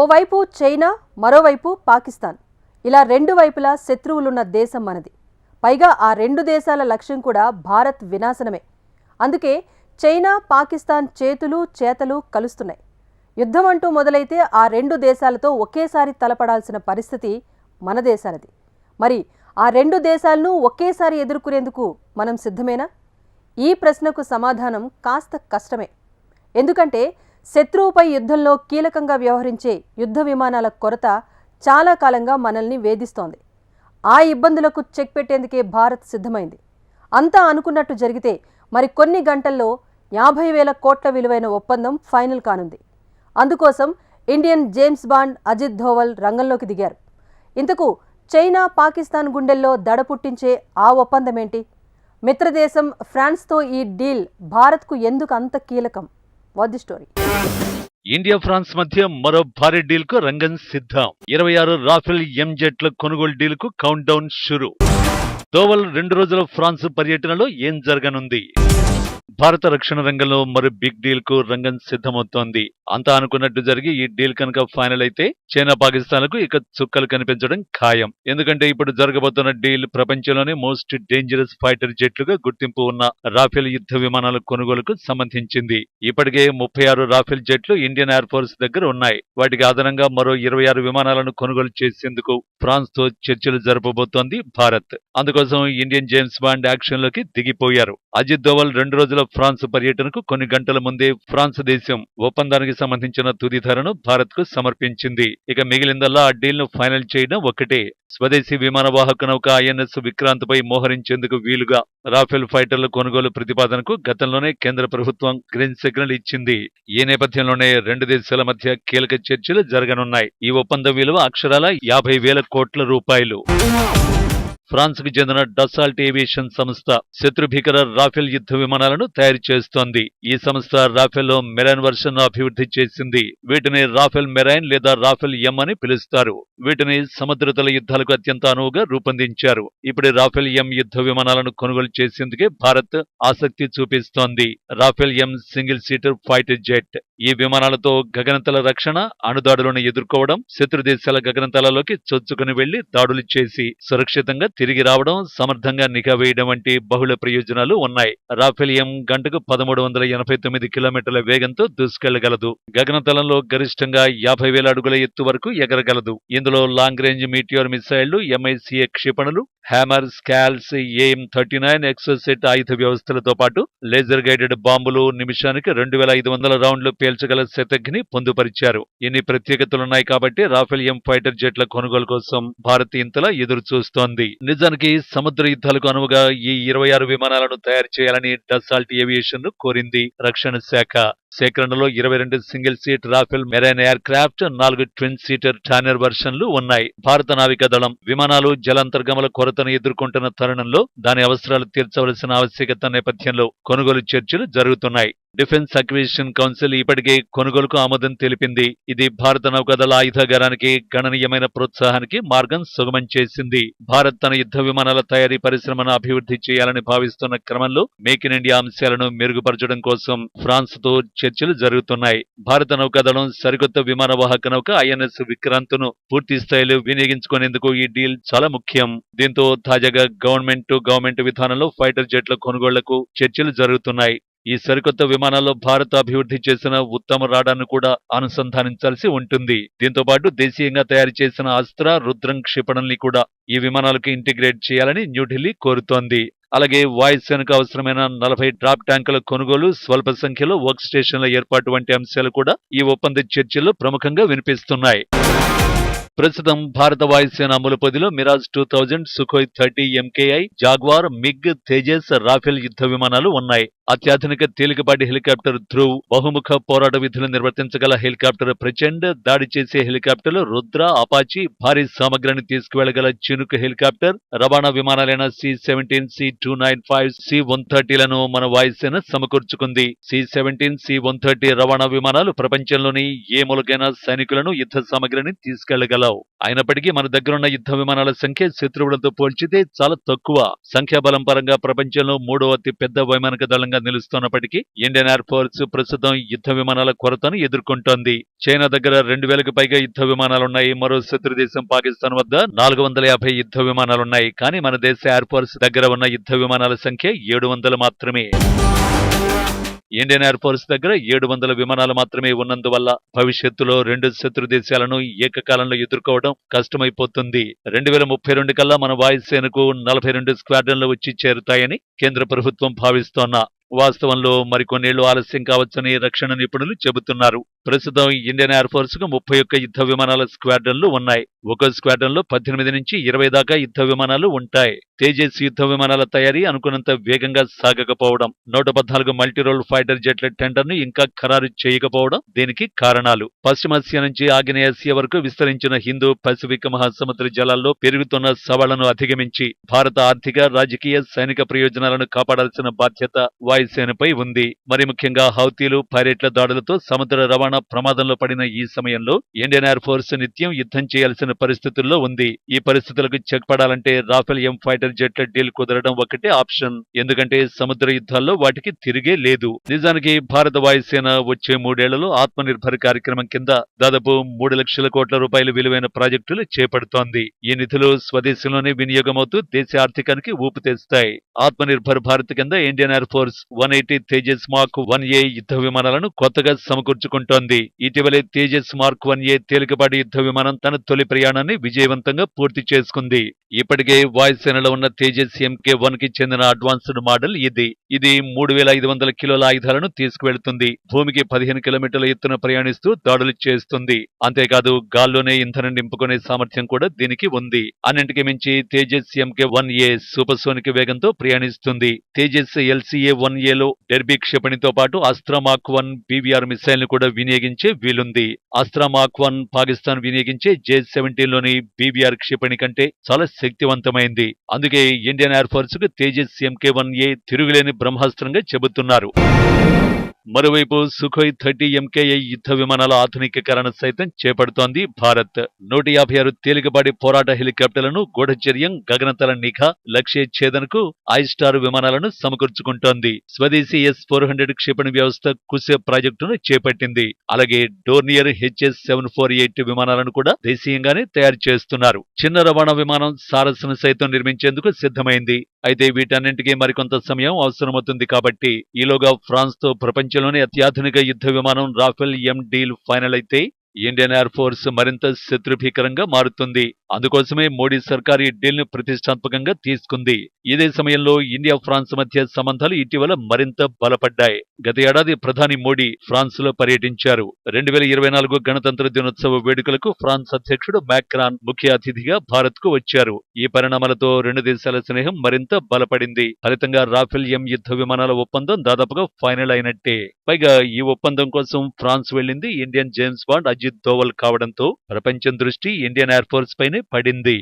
ఓవైపు చైనా మరోవైపు పాకిస్తాన్. ఇలా రెండు వైపులా శత్రువులున్న దేశం మనది. పైగా ఆ రెండు దేశాల లక్ష్యం కూడా భారత్ వినాశనమే. అందుకే చైనా పాకిస్తాన్ చేతులు చేతలు కలుస్తున్నాయి. యుద్ధం అంటూ మొదలైతే ఆ రెండు దేశాలతో ఒకేసారి తలపడాల్సిన పరిస్థితి మన దేశాలది మరి ఆ రెండు దేశాలను ఒకేసారి ఎదుర్కొనేందుకు మనం సిద్ధమేనా? ఈ ప్రశ్నకు సమాధానం కాస్త కష్టమే. ఎందుకంటే శత్రువుపై యుద్ధంలో కీలకంగా వ్యవహరించే యుద్ధ విమానాల కొరత చాలా కాలంగా మనల్ని వేధిస్తోంది. ఆ ఇబ్బందులకు చెక్ పెట్టేందుకే భారత్ సిద్ధమైంది. అంతా అనుకున్నట్టు జరిగితే మరి కొన్ని గంటల్లో యాభై వేల కోట్ల విలువైన ఒప్పందం ఫైనల్ కానుంది. అందుకోసం Indian James Bond Ajit Doval రంగంలోకి దిగారు. ఇంతకు చైనా పాకిస్తాన్ గుండెల్లో దడ పుట్టించే ఆ ఒప్పందమేంటి? మిత్రదేశం ఫ్రాన్స్తో ఈ డీల్ భారత్కు ఎందుకు అంత కీలకం? What the story. India France మధ్య మరో భారీ డీల్కు రంగం సిద్ధం. ఇరవై ఆరు రాఫెల్ ఎంజెట్ల కొనుగోలు డీల్కు కౌంట్ డౌన్ షురు. దోవల్ రెండు రోజుల ఫ్రాన్స్ పర్యటనలో ఏం జరగనుంది? భారత రక్షణ రంగంలో మరో బిగ్ డీల్కు రంగం సిద్ధమవుతోంది. అంతా అనుకున్నట్టు జరిగి ఈ డీల్ కనుక ఫైనల్ అయితే చైనా పాకిస్తాన్లకు ఇక చుక్కలు కనిపించడం ఖాయం. ఎందుకంటే ఇప్పుడు జరగబోతున్న డీల్ ప్రపంచంలోనే మోస్ట్ డేంజరస్ ఫైటర్ జెట్లుగా గుర్తింపు ఉన్న రాఫెల్ యుద్ధ విమానాల కొనుగోలుకు సంబంధించింది. ఇప్పటికే ముప్పై ఆరు రాఫెల్ జెట్లు ఇండియన్ ఎయిర్ ఫోర్స్ దగ్గర ఉన్నాయి. వాటికి అదనంగా మరో ఇరవై ఆరు విమానాలను కొనుగోలు చేసేందుకు ఫ్రాన్స్తో చర్చలు జరపబోతోంది భారత్. అందుకోసం ఇండియన్ జేమ్స్ బాండ్ యాక్షన్లోకి దిగిపోయారు. అజిత్ దోవల్ రెండు రోజుల ఫ్రాన్స్ పర్యటనకు కొన్ని గంటల ముందే ఫ్రాన్స్ దేశం ఒప్పందానికి సంబంధించిన తుది ధరను భారత్కు సమర్పించింది. ఇక మిగిలిందల్లా ఆ డీల్ను ఫైనల్ చేయడం ఒకటే స్వదేశీ విమానవాహక నౌక ఐఎన్ఎస్ విక్రాంత్పై మోహరించేందుకు వీలుగా రాఫెల్ ఫైటర్ల కొనుగోలు ప్రతిపాదనకు గతంలోనే కేంద్ర ప్రభుత్వం గ్రీన్ సిగ్నల్ ఇచ్చింది. ఈ నేపథ్యంలోనే రెండు దేశాల మధ్య కీలక చర్చలు జరగనున్నాయి. ఈ ఒప్పందం విలువ అక్షరాల యాభై వేల కోట్ల రూపాయలు. ఫ్రాన్స్కు చెందిన డసాల్ట్ ఏవియేషన్ సంస్థ శత్రుభీకర రాఫెల్ యుద్ధ విమానాలను తయారు చేస్తోంది. ఈ సంస్థ రాఫెల్లో మెరైన్ వర్షన్ అభివృద్ధి చేసింది. వీటిని రాఫెల్ మెరైన్ లేదా రాఫెల్ ఎం అని పిలుస్తారు. వీటిని సముద్రతల యుద్ధాలకు అత్యంత అనువుగా రూపొందించారు. ఇప్పుడు రాఫెల్ ఎం యుద్ధ విమానాలను కొనుగోలు చేసేందుకే భారత్ ఆసక్తి చూపిస్తోంది. Rafale M single seater fighter jet ఈ విమానాలతో గగనతల రక్షణ అణుదాడులను ఎదుర్కోవడం శత్రు దేశాల గగనతలలోకి చొచ్చుకుని వెళ్ళి దాడులు చేసి సురక్షితంగా తిరిగి రావడం సమర్థంగా నిఘా వేయడం వంటి బహుళ ప్రయోజనాలు ఉన్నాయి. రాఫెల్ ఎం గంటకు పదమూడు వందల ఎనభై తొమ్మిది కిలోమీటర్ల వేగంతో దూసుకెళ్ళగలదు. గగనతలంలో గరిష్టంగా యాభై వేల అడుగుల ఎత్తు వరకు ఎగరగలదు. ఇందులో లాంగ్ రేంజ్ మీటియోర్ మిసైళ్ళు ఎంఐసిఏ క్షిపణులు Hammer SCALP AM thirty nine Exocet ఆయుధ వ్యవస్థలతో పాటు లేజర్ గైడెడ్ బాంబులు నిమిషానికి రెండు వేల ఐదు వందల రౌండ్లు పేల్చగల శతఘ్ని పొందుపరిచారు. ఇన్ని ప్రత్యేకతలున్నాయి కాబట్టి రాఫెల్ ఎం ఫైటర్ జెట్ల కొనుగోలు కోసం భారత్ ఇంతలా ఎదురు చూస్తోంది నిజానికి సముద్ర యుద్ధాలకు అనువుగా ఈ ఇరవై ఆరు విమానాలను తయారు చేయాలని డసాల్ట్ ఏవియేషన్ను కోరింది రక్షణ శాఖ. సేకరణలో ఇరవై రెండు single seat Rafale Marine aircraft నాలుగు ట్విన్ సీటర్ టానర్ వర్షన్లు ఉన్నాయి. భారత నావికా దళం విమానాలు జలాంతర్గమల కొరతను ఎదుర్కొంటున్న తరుణంలో దాని అవసరాలు తీర్చవలసిన ఆవశ్యకత నేపథ్యంలో కొనుగోలు చర్చలు జరుగుతున్నాయి. డిఫెన్స్ అక్విజిషన్ కౌన్సిల్ ఇప్పటికే కొనుగోలుకు ఆమోదం తెలిపింది. ఇది భారత నౌకాదళ ఆయుధాగారానికి గణనీయమైన ప్రోత్సాహానికి మార్గం సుగమం చేసింది. భారత్ తన యుద్ధ విమానాల తయారీ పరిశ్రమను అభివృద్ధి చేయాలని భావిస్తున్న క్రమంలో మేక్ ఇన్ ఇండియా అంశాలను మెరుగుపరచడం కోసం ఫ్రాన్స్తో చర్చలు జరుగుతున్నాయి. భారత నౌకాదళం సరికొత్త విమాన వాహక నౌక ఐఎన్ఎస్ విక్రాంత్ను పూర్తి స్థాయిలో వినియోగించుకునేందుకు ఈ డీల్ చాలా ముఖ్యం. దీంతో తాజాగా గవర్నమెంట్ టు గవర్నమెంట్ విధానంలో ఫైటర్ జెట్ల కొనుగోళ్ళకు చర్చలు జరుగుతున్నాయి. ఈ సరికొత్త విమానాల్లో భారత్ అభివృద్ధి చేసిన ఉత్తమ రాడాను కూడా అనుసంధానించాల్సి ఉంటుంది. దీంతో పాటు దేశీయంగా తయారు చేసిన అస్త్ర రుద్రం క్షిపణుల్ని కూడా ఈ విమానాలకు ఇంటిగ్రేట్ చేయాలని న్యూఢిల్లీ కోరుతోంది. అలాగే వాయుసేనకు అవసరమైన నలభై డ్రాప్ ట్యాంకుల కొనుగోలు స్వల్ప సంఖ్యలో వర్క్ స్టేషన్ల ఏర్పాటు వంటి అంశాలు కూడా ఈ ఒప్పంద చర్చల్లో ప్రముఖంగా వినిపిస్తున్నాయి. ప్రస్తుతం భారత వాయుసేన అమలు Mirage two thousand Sukhoi thirty MKI Jaguar MiG Tejas Rafale యుద్ధ విమానాలు ఉన్నాయి. అత్యాధునిక తేలికపాటి హెలికాప్టర్ ధ్రువ్ బహుముఖ పోరాట విధులు నిర్వర్తించగల హెలికాప్టర్ ప్రచండ్ దాడి చేసే హెలికాప్టర్లు రుద్ర అపాచి భారీ సామగ్రిని తీసుకువెళ్ళగల చినుకు హెలికాప్టర్ రవాణా విమానాలైన C seventeen C two nine five C one థర్టీలను మన వాయుసేన సమకూర్చుకుంది. C seventeen C one thirty రవాణా విమానాలు ప్రపంచంలోని ఏ మూలకైనా సైనికులను యుద్ధ సామగ్రిని తీసుకెళ్ళగలవు ఉండవు అయినప్పటికీ మన దగ్గరున్న యుద్ధ విమానాల సంఖ్య శత్రువులతో పోల్చితే చాలా తక్కువ. సంఖ్యాబలం పరంగా ప్రపంచంలో మూడో అతి పెద్ద వైమానిక దళంగా నిలుస్తున్నప్పటికీ ఇండియన్ ఎయిర్ ఫోర్స్ ప్రస్తుతం యుద్ధ విమానాల కొరతను ఎదుర్కొంటోంది. చైనా దగ్గర రెండు వేలకు పైగా యుద్ధ విమానాలున్నాయి మరో శత్రు దేశం పాకిస్తాన్ వద్ద నాలుగు వందల యాభై యుద్ధ విమానాలున్నాయి కానీ మన దేశ ఎయిర్ ఫోర్స్ దగ్గర ఉన్న యుద్ధ విమానాల సంఖ్య ఏడు వందలు మాత్రమే. ఇండియన్ ఎయిర్ ఫోర్స్ దగ్గర ఏడు వందల విమానాలు మాత్రమే ఉన్నందువల్ల భవిష్యత్తులో రెండు శత్రు దేశాలను ఏకకాలంలో ఎదుర్కోవడం కష్టమైపోతుంది. రెండు వేల ముప్పై రెండు కల్లా మన వాయుసేనకు నలభై రెండు స్క్వాడ్రన్లు వచ్చి చేరుతాయని కేంద్ర ప్రభుత్వం భావిస్తోన్న వాస్తవంలో మరికొన్నేళ్ళు ఆలస్యం కావచ్చని రక్షణ నిపుణులు చెబుతున్నారు. ప్రస్తుతం ఇండియన్ ఎయిర్ ఫోర్స్కు ముప్పై ఒక్క యుద్ధ విమానాల స్క్వాడ్రన్లు ఉన్నాయి. ఒక్కో స్క్వాడ్రన్లో పద్దెనిమిది నుంచి ఇరవై దాకా యుద్ధ విమానాలు ఉంటాయి. తేజస్ యుద్ధ విమానాల తయారీ అనుకున్నంత వేగంగా సాగకపోవడం నూట పద్నాలుగు మల్టీరోల్ ఫైటర్ జెట్ల టెండర్ను ఇంకా ఖరారు చేయకపోవడం దీనికి కారణాలు. పశ్చిమాసియా నుంచి ఆగ్నేయాసియా వరకు విస్తరించిన హిందూ పసిఫిక్ మహాసముద్ర జలాల్లో పెరుగుతున్న సవాళ్ళను అధిగమించి భారత ఆర్థిక రాజకీయ సైనిక ప్రయోజనాలను కాపాడాల్సిన బాధ్యత వాయుసేనపై ఉంది. మరి ముఖ్యంగా హౌతీలు పైరెట్ల దాడులతో సముద్ర రవాణా ప్రమాదంలో పడిన ఈ సమయంలో ఇండియన్ ఎయిర్ ఫోర్స్ నిత్యం యుద్ధం చేయాల్సిన పరిస్థితుల్లో ఉంది. ఈ పరిస్థితులకు చెక్ పడాలంటే రాఫెల్ ఎం ఫైటర్ జెట్ల డీల్ కుదరడం ఒకటే ఆప్షన్. ఎందుకంటే సముద్ర యుద్ధాల్లో వాటికి తిరిగే లేదు. నిజానికి భారత వాయుసేన వచ్చే మూడేళ్ళలో ఆత్మనిర్భర్ కార్యక్రమం కింద దాదాపు మూడు లక్షల కోట్ల రూపాయల విలువైన ప్రాజెక్టులు చేపడుతోంది. ఈ నిధులు స్వదేశంలోనే వినియోగమవుతూ దేశ ఆర్థికానికి ఊపు తెస్తాయి. ఆత్మనిర్భర్ భారత్ కింద Indian Air Force one eighty Tejas Mark one A యుద్ధ విమానాలను కొత్తగా సమకూర్చుకుంటోంది. ఇటీవలే తేజస్ మార్క్ వన్ ఏ తేలికపాటి యుద్ధ విమానం తన తొలి ప్రయాణాన్ని విజయవంతంగా పూర్తి చేసుకుంది. ఇప్పటికే వాయుసేనలో ఉన్న తేజస్ ఎంకే వన్కి చెందిన అడ్వాన్స్డ్ మోడల్ ఇది. ఇది మూడు వేల ఐదు వందల కిలోల ఆయుధాలను తీసుకువెళ్తుంది. భూమికి పదిహేను కిలోమీటర్ల ఎత్తున ప్రయాణిస్తూ దాడులు చేస్తుంది. అంతేకాదు గాల్లోనే ఇంధనం నింపుకునే సామర్థ్యం కూడా దీనికి ఉంది. అన్నింటికి మించి Tejas MK one A supersonic వేగంతో ప్రయాణిస్తుంది. తేజస్ ఎల్సీఏ వన్ ఏలో డెర్బీ క్షిపణితో పాటు అస్త్రమాక్ వన్ బీవీఆర్ మిసైల్ను కూడా వినియోగించే వీలుంది. అస్త్రమాక్ వన్ పాకిస్తాన్ వినియోగించే జే సెవెంటీన్లోని బీవీఆర్ క్షిపణి కంటే చాలా శక్తివంతమైంది. అందుకే ఇండియన్ ఎయిర్ ఫోర్స్కు తేజస్ ఎంకే వన్ ఏ తిరుగులేని బ్రహ్మాస్త్రంగా చెబుతున్నారు. మరోవైపు సుఖోయ్ థర్టీ ఎంకేఐ యుద్ధ విమానాల ఆధునికీకరణ సైతం చేపడుతోంది భారత్. నూట యాభై ఆరు తేలికపాటి పోరాట హెలికాప్టర్లను గూఢచర్యం గగనతల నిఘా లక్ష్య ఛేదనకు ఐ స్టార్ విమానాలను సమకూర్చుకుంటోంది. స్వదేశీ ఎస్ ఫోర్ హండ్రెడ్ క్షిపణి వ్యవస్థ కుసే ప్రాజెక్టును చేపట్టింది. అలాగే Dornier HS seven four eight విమానాలను కూడా దేశీయంగానే తయారు చేస్తున్నారు. చిన్న రవాణా విమానం సారస్సును సైతం నిర్మించేందుకు సిద్ధమైంది. అయితే వీటన్నింటికీ మరికొంత సమయం అవసరమవుతుంది కాబట్టి ఈలోగా ఫ్రాన్స్తో ప్రపంచంలోనే అత్యాధునిక యుద్ధ విమానం రాఫెల్ ఎం డీల్ ఫైనల్ అయితే ఇండియన్ ఎయిర్ ఫోర్స్ మరింత శత్రుభీకరంగా మారుతుంది. అందుకోసమే మోడీ సర్కార్ ఈ డీల్ను ప్రతిష్టాత్మకంగా తీసుకుంది. ఇదే సమయంలో ఇండియా ఫ్రాన్స్ మధ్య సంబంధాలు ఇటీవల మరింత బలపడ్డాయి. గత ఏడాది ప్రధాని మోడీ ఫ్రాన్స్లో పర్యటించారు. రెండు వేల ఇరవై నాలుగు గణతంత్ర దినోత్సవ వేడుకలకు ఫ్రాన్స్ అధ్యక్షుడు మ్యాక్రాన్ ముఖ్య అతిథిగా భారత్కు వచ్చారు. ఈ పరిణామాలతో రెండు దేశాల స్నేహం మరింత బలపడింది. ఫలితంగా రాఫెల్ ఎం యుద్ధ విమానాల ఒప్పందం దాదాపుగా ఫైనల్ అయినట్టే. పైగా ఈ ఒప్పందం కోసం ఫ్రాన్స్ వెళ్ళింది Indian James Bond Ajit Doval కావడంతో ప్రపంచం దృష్టి ఇండియన్ ఎయిర్ ఫోర్స్ పైనే పడింది.